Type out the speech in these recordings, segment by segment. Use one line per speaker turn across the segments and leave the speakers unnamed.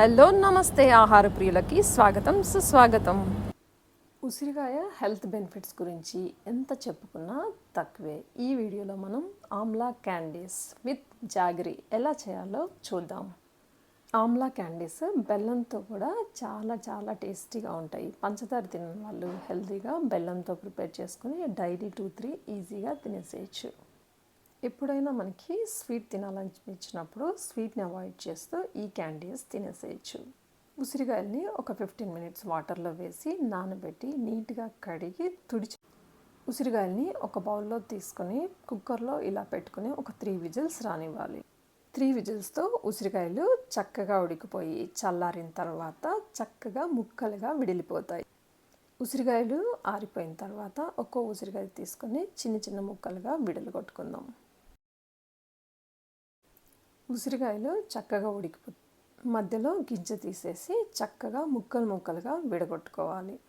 Hello నమస్తే ఆహార ప్రియులకి స్వాగతం సుస్వాగతం. ఉసిరికాయ హెల్త్ బెనిఫిట్స్ గురించి ఎంత చెప్పుకున్నా తక్కువే. ఈ వీడియోలో మనం ఆమ్లా క్యాండీస్ విత్ జాగిరి ఎలా చేయాలో చూద్దాం. ఆమ్లా క్యాండీస్ బెల్లంతో కూడా చాలా చాలా టేస్టీగా ఉంటాయి. పంచదార తిన్న వాళ్ళు హెల్తీగా బెల్లంతో ప్రిపేర్ చేసుకుని డైలీ టూ త్రీ ఈజీగా తినేసేయచ్చు. ఎప్పుడైనా మనకి స్వీట్ తినాలనిపించినప్పుడు స్వీట్ని అవాయిడ్ చేస్తూ ఈ క్యాండీస్ తినేసేయచ్చు. ఉసిరికాయల్ని ఒక ఫిఫ్టీన్ మినిట్స్ వాటర్లో వేసి నానబెట్టి నీట్గా కడిగి తుడిచి ఉసిరికాయల్ని ఒక బౌల్లో తీసుకొని కుక్కర్లో ఇలా పెట్టుకుని ఒక త్రీ విజిల్స్ రానివ్వాలి. త్రీ విజిల్స్తో ఉసిరికాయలు చక్కగా ఉడికిపోయి చల్లారిన తర్వాత చక్కగా ముక్కలుగా విడిలిపోతాయి. ఉసిరికాయలు ఆరిపోయిన తర్వాత ఒక్కో ఉసిరికాయ తీసుకొని చిన్న చిన్న ముక్కలుగా విడలు కొట్టుకుందాం. ఉసిరికాయలు చక్కగా ఉడికిపో మధ్యలో గింజ తీసేసి చక్కగా ముక్కలు ముక్కలుగా విడగొట్టుకోవాలి.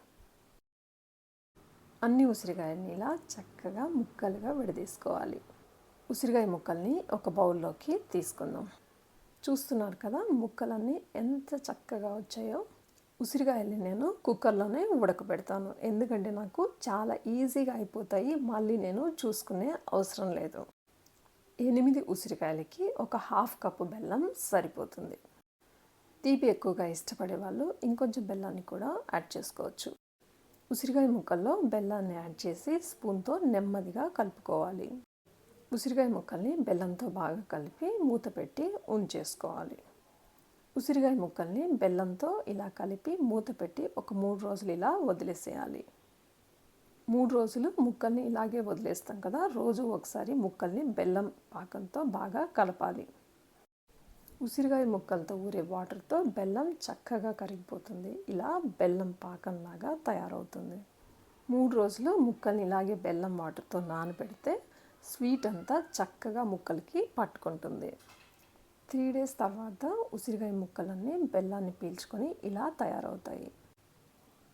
అన్ని ఉసిరికాయలని ఇలా చక్కగా ముక్కలుగా విడదీసుకోవాలి. ఉసిరికాయ ముక్కల్ని ఒక బౌల్లోకి తీసుకుందాం. చూస్తున్నారు కదా ముక్కలన్నీ ఎంత చక్కగా వచ్చాయో? ఉసిరికాయల్ని నేను కుక్కర్లోనే ఉడకబెడతాను. ఎందుకంటే నాకు చాలా ఈజీగా అయిపోతాయి. మళ్ళీ నేను చూసుకునే అవసరం లేదు. ఎనిమిది ఉసిరికాయలకి ఒక హాఫ్ కప్పు బెల్లం సరిపోతుంది. తీపి ఎక్కువగా ఇష్టపడే వాళ్ళు ఇంకొంచెం బెల్లాన్ని కూడా యాడ్ చేసుకోవచ్చు. ఉసిరికాయ ముక్కల్లో బెల్లాన్ని యాడ్ చేసి స్పూన్తో నెమ్మదిగా కలుపుకోవాలి. ఉసిరికాయ ముక్కల్ని బెల్లంతో బాగా కలిపి మూత పెట్టి ఉంచేసుకోవాలి. ఉసిరికాయ ముక్కల్ని బెల్లంతో ఇలా కలిపి మూత పెట్టి ఒక మూడు రోజులు ఇలా వదిలేసేయాలి. మూడు రోజులు ముక్కల్ని ఇలాగే వదిలేస్తాం కదా రోజు ఒకసారి ముక్కల్ని బెల్లం పాకంతో బాగా కలపాలి. ఉసిరికాయ ముక్కలతో ఊరే వాటర్తో బెల్లం చక్కగా కరిగిపోతుంది. ఇలా బెల్లం పాకంలాగా తయారవుతుంది. మూడు రోజులు ముక్కల్ని ఇలాగే బెల్లం వాటర్తో నానబెడితే స్వీట్ అంతా చక్కగా ముక్కలకి పట్టుకుంటుంది. త్రీ డేస్ తర్వాత ఉసిరికాయ ముక్కలన్నీ బెల్లాన్ని పీల్చుకొని ఇలా తయారవుతాయి.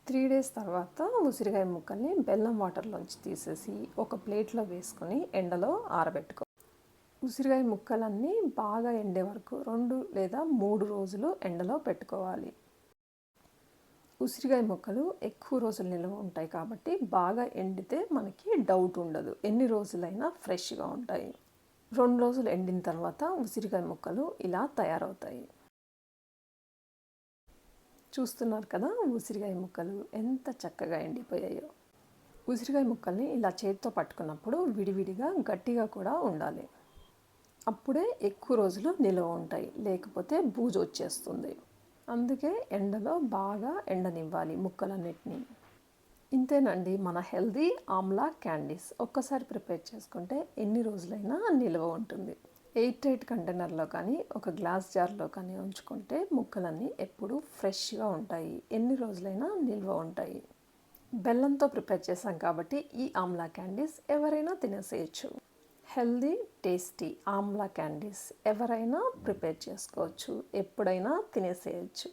త్రీ డేస్ తర్వాత ఉసిరికాయ ముక్కల్ని బెల్లం వాటర్లోంచి తీసేసి ఒక ప్లేట్లో వేసుకొని ఎండలో ఆరబెట్టుకో. ఉసిరికాయ ముక్కలన్నీ బాగా ఎండే వరకు రెండు లేదా మూడు రోజులు ఎండలో పెట్టుకోవాలి. ఉసిరికాయ ముక్కలు ఎక్కువ రోజులు నిల్వ ఉంటాయి కాబట్టి బాగా ఎండితే మనకి డౌట్ ఉండదు. ఎన్ని రోజులైనా ఫ్రెష్గా ఉంటాయి. రెండు రోజులు ఎండిన తర్వాత ఉసిరికాయ ముక్కలు ఇలా తయారవుతాయి. చూస్తున్నారు కదా ఉసిరికాయ ముక్కలు ఎంత చక్కగా ఎండిపోయాయో. ఉసిరికాయ ముక్కల్ని ఇలా చేతితో పట్టుకున్నప్పుడు విడివిడిగా గట్టిగా కూడా ఉండాలి. అప్పుడే ఎక్కువ రోజులు నిల్వ ఉంటాయి లేకపోతే బూజు వచ్చేస్తుంది. అందుకే ఎండలో బాగా ఎండనివ్వాలి ముక్కలన్నిటినీ. ఇంతేనండి మన హెల్దీ ఆమ్లా క్యాండీస్. ఒక్కసారి ప్రిపేర్ చేసుకుంటే ఎన్ని రోజులైనా నిల్వ ఉంటుంది. ఎయిట్ ఎయిట్ కంటైనర్లో కానీ ఒక గ్లాస్ జార్లో కానీ ఉంచుకుంటే ముక్కలన్నీ ఎప్పుడూ ఫ్రెష్గా ఉంటాయి. ఎన్ని రోజులైనా నిల్వ ఉంటాయి. బెల్లంతో ప్రిపేర్ చేసాం కాబట్టి ఈ ఆమ్లా క్యాండీస్ ఎవరైనా తినేసేయచ్చు. హెల్దీ టేస్టీ ఆమ్లా క్యాండీస్ ఎవరైనా ప్రిపేర్ చేసుకోవచ్చు. ఎప్పుడైనా తినేసేయచ్చు.